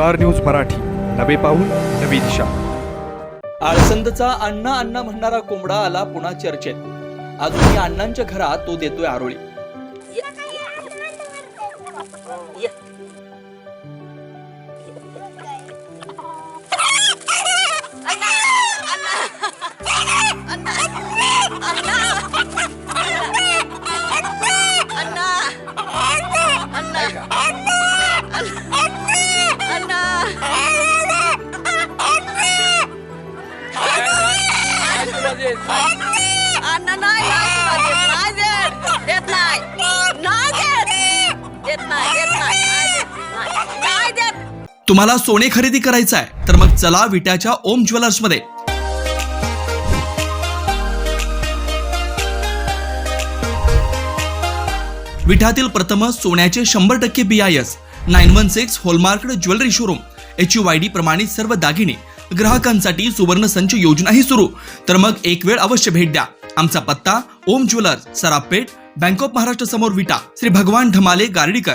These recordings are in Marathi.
Star news Marathi. नवे पाऊल नवी दिशा. आळसंदचा अण्णा अण्णा म्हणणारा कोंबडा आला पुन्हा चर्चेत. अजूनही अण्णांच्या घरात तो देतोय आरोळी. अण्णा नाही नाही देत, देत नाही. नाही देत. देत नाही देत नाही नाही देत, तुम्हाला सोने खरेदी करायचं आहे तर मग चला विट्याच्या ओम ज्वेलर्समध्ये विठातील प्रथम सोन्याचे शंभर टक्के B I S nine one six hallmark jewellery showroom H U I D प्रमाणित सर्व दागिने ग्राहकांसाठी सुवर्ण संच योजनाही सुरू. तर मग एक वेळ अवश्य भेट द्या. आमचा पत्ता Om jewellers Sarafpeth bank of Maharashtra समोर विटा श्री भगवान ढमाले गार्डीकर.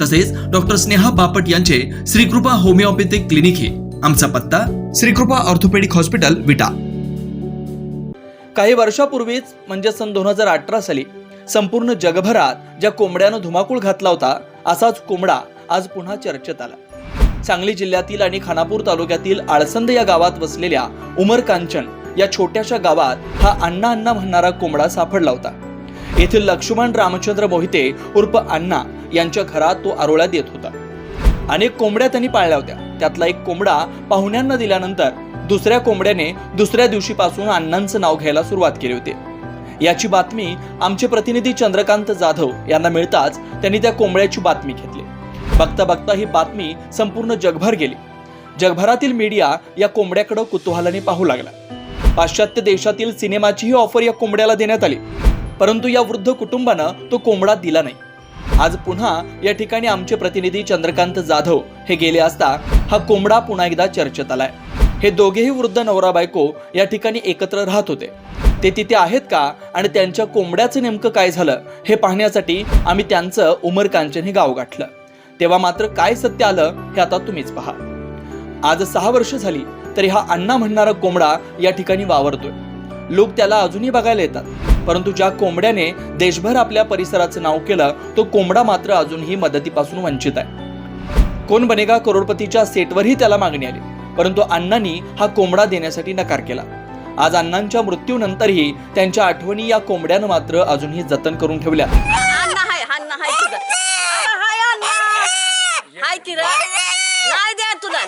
तसेच डॉक्टर स्नेहा बापट यांचे श्रीकृपा होमिओपॅथिक क्लिनिक हे. आमचा पत्ता श्रीकृपा ऑर्थोपेडिक हॉस्पिटल विटा. काही वर्षापूर्वीच म्हणजे सन दोन हजार अठरा साली संपूर्ण जगभरात ज्या कोंबड्यानं धुमाकूळ घातला होता असाच कोंबडा आज पुन्हा चर्चेत आला. सांगली जिल्ह्यातील आणि खानापूर तालुक्यातील आळसंद या गावात वसलेल्या उमर कांचन या छोट्याशा गावात हा अण्णा अण्णा म्हणणारा कोंबडा सापडला होता. येथील लक्ष्मण रामचंद्र मोहिते उर्फ अण्णा यांच्या घरात तो आरोळ्या देत होता. अनेक कोंबड्या त्यांनी पाळल्या होत्या. त्यातला एक कोंबडा पाहुण्यांना दिल्यानंतर दुसऱ्या कोंबड्याने दुसऱ्या दिवशीपासून अण्णांचं नाव घ्यायला सुरुवात केली होती. याची बातमी आमचे प्रतिनिधी चंद्रकांत जाधव यांना मिळताच त्यांनी त्या कोंबड्याची बातमी घेतली. बघता बघता ही बातमी संपूर्ण जगभर गेली. जगभरातील मीडिया या कोंबड्याकडे कुतूहलाने पाहू लागला. पाश्चात्य देशातील सिनेमाचीही ऑफर या कोंबड्याला देण्यात आली. परंतु या वृद्ध कुटुंबानं तो कोंबडा दिला नाही. आज पुन्हा या ठिकाणी आमचे प्रतिनिधी चंद्रकांत जाधव हे गेले असता हा कोंबडा पुन्हा एकदा चर्चेत आलाय. हे दोघेही वृद्ध नवरा बायको या ठिकाणी एकत्र राहत होते. ते तिथे आहेत का आणि त्यांच्या कोंबड्याचं नेमकं काय झालं हे पाहण्यासाठी आम्ही त्यांचं उमर कांचन हे गाव गाठलं. तेव्हा मात्र काय सत्य आलं हे आता तुम्हीच पहा. आज सहा वर्ष झाली तरी हा अण्णा म्हणणारा कोंबडा या ठिकाणी वावरतोय. लोक त्याला अजूनही बघायला येतात. परंतु ज्या कोंबड्याने देशभर आपल्या परिसराचं नाव केलं तो कोंबडा मात्र अजूनही मदतीपासून वंचित आहे. कोण बनेगा करोडपतीच्या सेटवरही त्याला मागणी आली परंतु अण्णांनी हा कोंबडा देण्यासाठी नकार केला. आज अण्णांच्या मृत्यूनंतरही त्यांच्या आठवणी या कोंबड्यानं मात्र अजूनही जतन करून ठेवल्या. अण्णा हाय अण्णा हाय तुझं अरे हाय अण्णा. हाय की रे नाही. दे तुला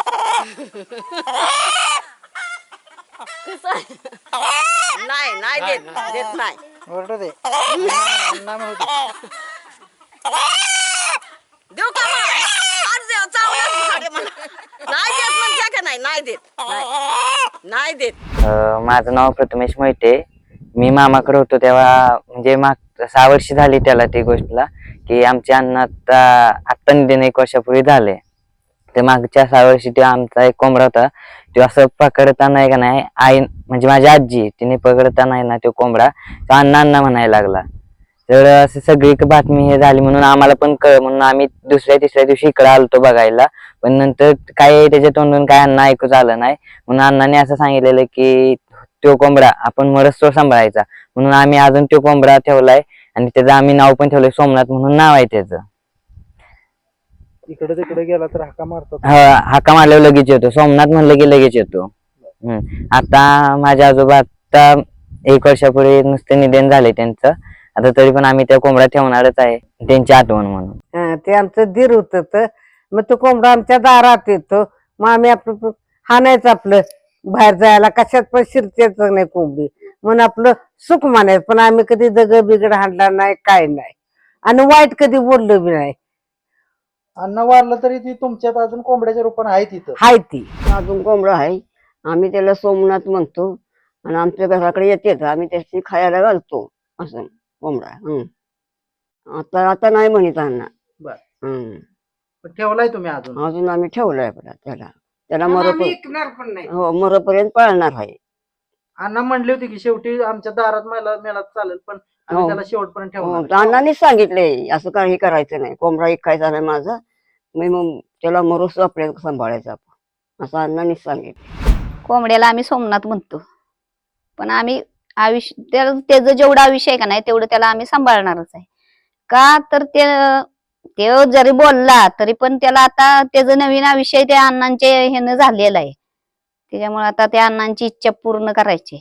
नाही नाही देत, देत. नाही ओरडू दे. देऊ का मग? आज देऊ चावल्यास भाडे मला. नाही देत म्हणत्या का नाही नाही देत नाही. नाही देत अ, माझं नाव प्रथमेश मोहिते मी मामाकडे होतो तेव्हा म्हणजे माग सहा वर्ष झाली त्याला ती गोष्टला की आमचे अण्ण आता आत्ता निधन एक वर्षापूर्वी झाले ते मागच्या सहा वर्षी ते आमचा एक कोंबडा होता तो असं पकडताना आहे का नाही आई म्हणजे माझी आजी तिने पकडताना आहे ना तो कोंबडा तो अण्णा अण्णा म्हणायला लागला. तर असं सगळी बातमी हे झाली म्हणून आम्हाला पण कळ म्हणून आम्ही दुसऱ्या तिसऱ्या दिवशी इकडे आलतो बघायला. पण नंतर काय त्याच्या तोंडून काय अण्णा ऐकूच आलं नाही. म्हणून अण्णाने असं सांगितलेलं की तो कोंबडा आपण मरस्तोर सांभाळायचा. म्हणून आम्ही अजून तो कोंबडा ठेवलाय आणि त्याचं आम्ही नाव पण ठेवलंय सोमनाथ म्हणून नाव आहे त्याचं. इकडे तिकडे गेला तर हाका मारतात. हा- हाका मारल्यावर लगेच येतो. सोमनाथ म्हणलं की लगेच येतो. हम्म. आता माझे आजोबा आता एक वर्षापूर्वी नुसते निधन झाले त्यांचं. आता तरी पण आम्ही त्या कोंबडा ठेवणारच आहे त्यांची आठवण म्हणून. हं, ते आमचं दीर होत. मग तो कोंबडा आमच्या दारात येतो. मग आम्ही आपलं हाणायचं आपलं. बाहेर जायला कशात पण शिरतेच नाही कोंबडी. म्हणून आपलं सुख मानायचं पण आम्ही कधी दगड बिगड हाणला नाही काय नाही. आणि वाईट कधी बोललो बी नाही. अन्न वारलं तरी ती तुमच्यात अजून कोंबड्याच्या रूपाने आहे तिथं. हाय ती. अजून कोंबडं आहे. आम्ही त्याला सोमनाथ म्हणतो. आणि आमच्या घराकडे येते आम्ही त्याची खायला घालतो. असं कोंबडा हम्म आता आता नाही म्हणत अण्णा. बर. हम्म पण ठेवलाय तुम्ही अजून? अजून आम्ही ठेवलाय बघा त्याला. त्याला मरोपर्यंत विकणार पण नाही. हो मरोपर्यंत पाळणार आहे. अण्णा म्हणली होती की शेवटी आमच्या दारात मला मेला चालेल. पण आम्ही हो. त्याला शेवटपर्यंत हो, ठेवणार. अण्णांनीच सांगितले असं काही करायचं नाही. कोंबडा ऐकायचा नाही माझा. मी मग त्याला मरोस आपल्याला सांभाळायचा आपण. असं अण्णांनीच सांगितलं. कोंबड्याला आम्ही सोमनाथ म्हणतो. पण आम्ही आयुष्य त्याला त्याचं जेवढं आयुष्य आहे का नाही तेवढं त्याला आम्ही सांभाळणारच आहे. का तर ते ते जरी बोलला तरी पण त्याला आता त्याचं नवीन आयुष्य त्या अण्णांचे ह्यानं झालेलं आहे. त्याच्यामुळे आता त्या अण्णांची इच्छा पूर्ण करायची.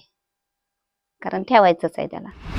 कारण ठेवायचंच आहे त्याला.